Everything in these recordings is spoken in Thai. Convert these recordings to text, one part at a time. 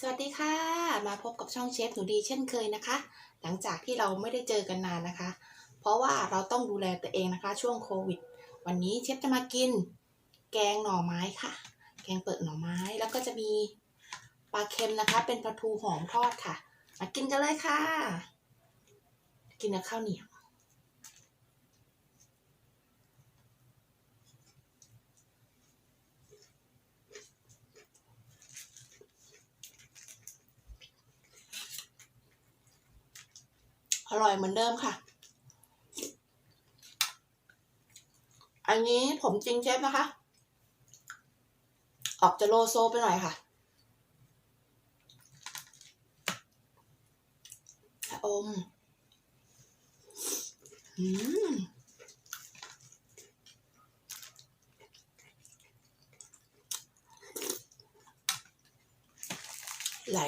สวัสดีค่ะ มาพบกับช่องเชฟหนูดีเช่นเคยนะคะ หลังจากที่เราไม่ได้เจอกันนานนะคะ เพราะว่าเราต้องดูแลตัวเองนะคะ ช่วงโควิด วันนี้เชฟจะมากิน แกงหน่อไม้ค่ะ แกงเปิดหน่อไม้แล้วก็จะมีปลาเค็มนะคะ เป็นปลาทูหอมทอดค่ะ มากินกันเลยค่ะ กินกับข้าวเหนียว ร่อยเหมือนเดิมค่ะ อันนี้ผมจริงเชฟนะคะ ออกจะโลโซไปหน่อยค่ะชะอม อืมไหล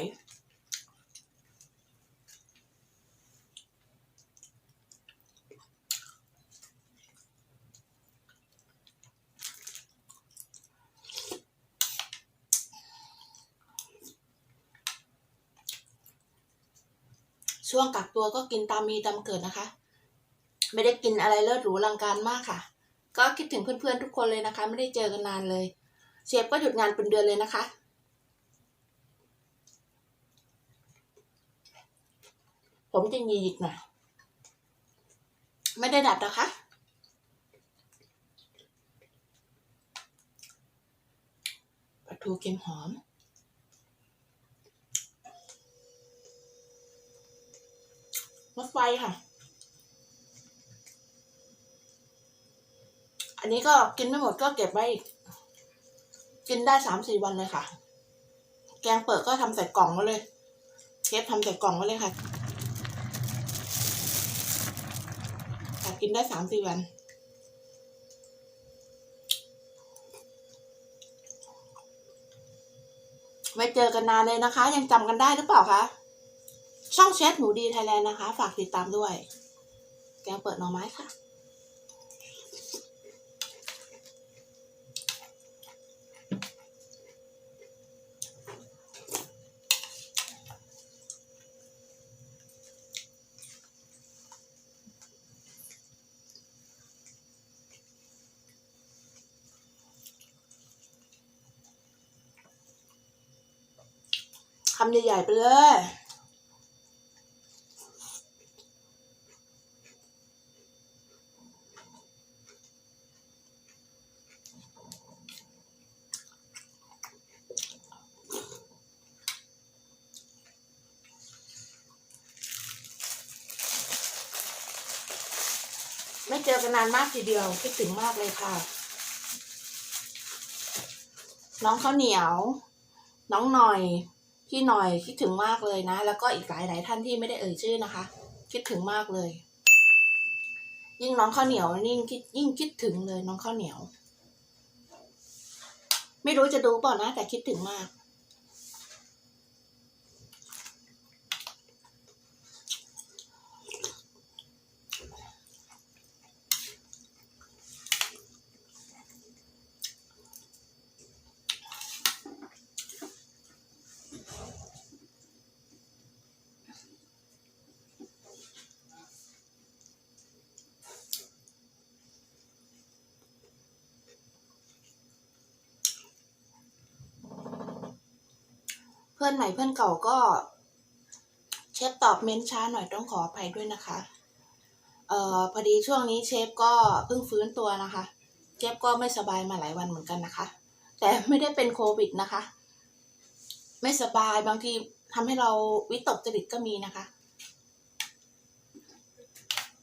ช่วงกักตัวก็กินตามมีตามเกิดนะคะ ไม่ได้กินอะไรเลิศหรูลังการมากค่ะ ก็คิดถึงเพื่อนๆทุกคนเลยนะคะ ไม่ได้เจอกันนานเลย เชฟก็หยุดงานเป็นเดือนเลยนะคะผมจะหยิกหน่อยไม่ได้ดัดนะคะ ปลาทูเค็มหอม รถไฟค่ะ อันนี้ก็กินไม่หมดก็เก็บไว้อีก กินได้สามสี่วันเลยค่ะ แกงเปิดก็ทำใส่กล่องไว้เลยเชฟทำใส่กล่องไว้เลยค่ะค่ะกินได้สามสี่วันไม่เจอกันนานเลยนะคะ ยังจำกันได้หรือเปล่าคะ ช่องเชฟหนูดีไทยแลนด์นะคะ ฝากติดตามด้วย แกงเปิดหน่อไม้ค่ะ คำใหญ่ๆไปเลย ไม่เจอกันนานมากทีเดียวคิดถึงมากเลยค่ะ น้องข้าวเหนียว น้องหน่อย พี่หน่อยคิดถึงมากเลยนะ แล้วก็อีกหลายหลายท่านที่ไม่ได้เอ่ยชื่อนะคะ คิดถึงมากเลย ยิ่งน้องข้าวเหนียวยิ่งคิดยิ่งคิดถึงเลยน้องข้าวเหนียว ไม่รู้จะดูเปล่านะ แต่คิดถึงมาก เพื่อนใหม่เพื่อนเก่าก็ เชฟตอบเม้นช้าหน่อยต้องขออภัยด้วยนะคะ เอ่อพอดีช่วงนี้เชฟก็เพิ่งฟื้นตัวนะคะ เชฟก็ไม่สบายมาหลายวันเหมือนกันนะคะ แต่ไม่ได้เป็นโควิดนะคะ ไม่สบายบางทีทำให้เราวิตกจริตก็มีนะคะ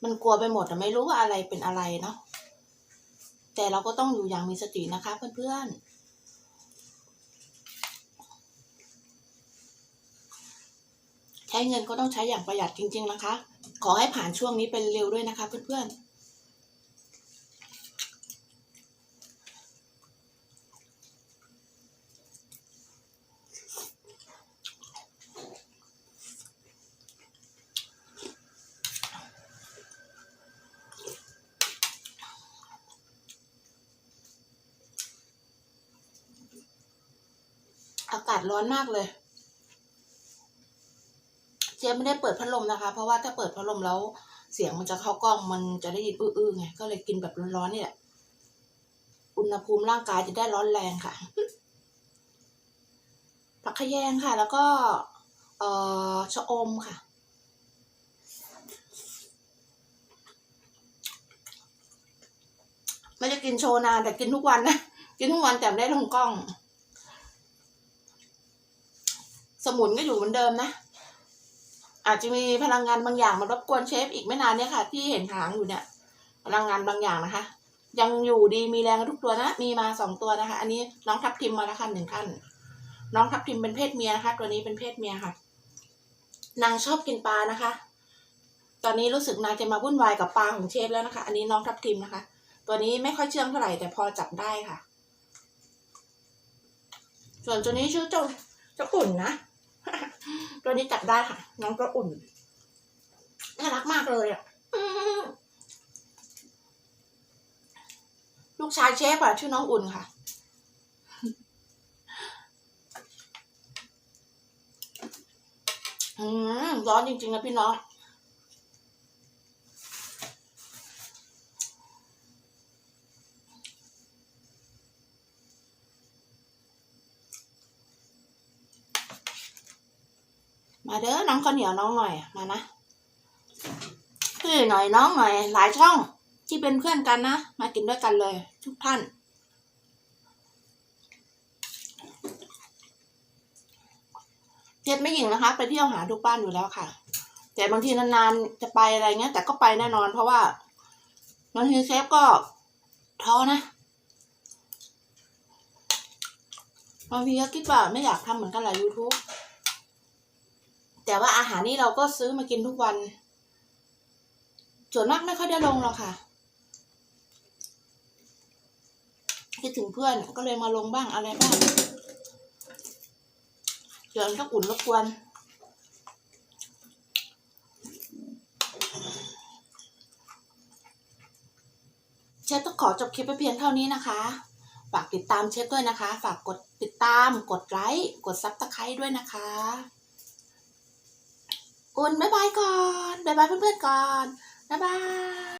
มันกลัวไปหมดแต่ไม่รู้ว่าอะไรเป็นอะไรเนาะแต่เราก็ต้องอยู่อย่างมีสตินะคะเพื่อนๆ ช้เงินก็ต้องใช้อย่างประหยัดจริง ๆนะคะ ขอให้ผ่านช่วงนี้เป็นเร็วด้วยนะคะ เพื่อนๆอากาศร้อนมากเลย ฟไม่ได้เปิดพัดลมนะคะ เพราะว่าถ้าเปิดพัดลมแล้วเสียงมันจะเข้ากล้องมันจะได้ยินอื้อๆไงก็เลยกินแบบร้อนๆนี่แหละอุณหภูมิร่างกายจะได้ร้อนแรงค่ะผักขยงค่ะ แล้วก็ เอ่อชะอมค่ะ ไม่ได้กินโชว์นานแต่กินทุกวันนะกินทุกวันแต่ไม่ได้ลงกล้อง สมุนก็อยู่เหมือนเดิมนะ อาจจะมีพลังงานบางอย่างมารบกวนเชฟอีกไม่นานเนี่ยค่ะ ที่เห็นหางอยู่เนี่ย พลังงานบางอย่างนะคะ ยังอยู่ดีมีแรงทุกตัวนะมีมาสองตัวนะคะ อันนี้น้องทับทิมมาแล้วค่ะหนึ่งท่านน้องทับทิมเป็นเพศเมียนะคะ ตัวนี้เป็นเพศเมียค่ะ นางชอบกินปลานะคะ ตอนนี้รู้สึกนางจะมาวุ่นวายกับปลาของเชฟแล้วนะคะ อันนี้น้องทับทิมนะคะ ตัวนี้ไม่ค่อยเชื่องเท่าไหร่แต่พอจับได้ค่ะ ส่วนตัวนี้ชื่อเจ้าเจ้าอุ่นนะ ตัวนี้จับได้ค่ะ น้องก็อุ่น น่ารักมากเลยอะลูกชายเชฟอะชื่อน้องอุ่นค่ะ อืมร้อนจริงๆนะพี่น้อง มาเด้อน้องข้าวเหนียวน้องหน่อยมานะพี่หน่อยน้องหน่อย หลายช่องที่เป็นเพื่อนกันนะ มากินด้วยกันเลย ทุกท่าน เจ็ดไม่หญิงนะคะ ไปเที่ยวหาทุกบ้านอยู่แล้วค่ะ แต่บางทีนานๆจะไปอะไรเงี้ย แต่ก็ไปแน่นอนเพราะว่าบางทีเชฟก็ท้อนะบางทีก็คิดว่าไม่อยากทำเหมือนกันหลายยูทูบ แต่ว่าอาหารนี่เราก็ซื้อมากินทุกวัน ส่วนมากไม่ค่อยได้ลงหรอกค่ะคิดถึงเพื่อนก็เลยมาลงบ้างอะไรบ้างเดี๋ยวต้องอุ่นรบกวนเชฟต้องขอจบคลิปไปเพียงเท่านี้นะคะ ฝากติดตามเชฟด้วยนะคะ ฝากกดติดตาม กดไลค์ กดซับสไครต์ด้วยนะคะ อุ่นบ๊ายบายก่อนบ๊ายบายเพื่อนๆก่อนบ๊ายบาย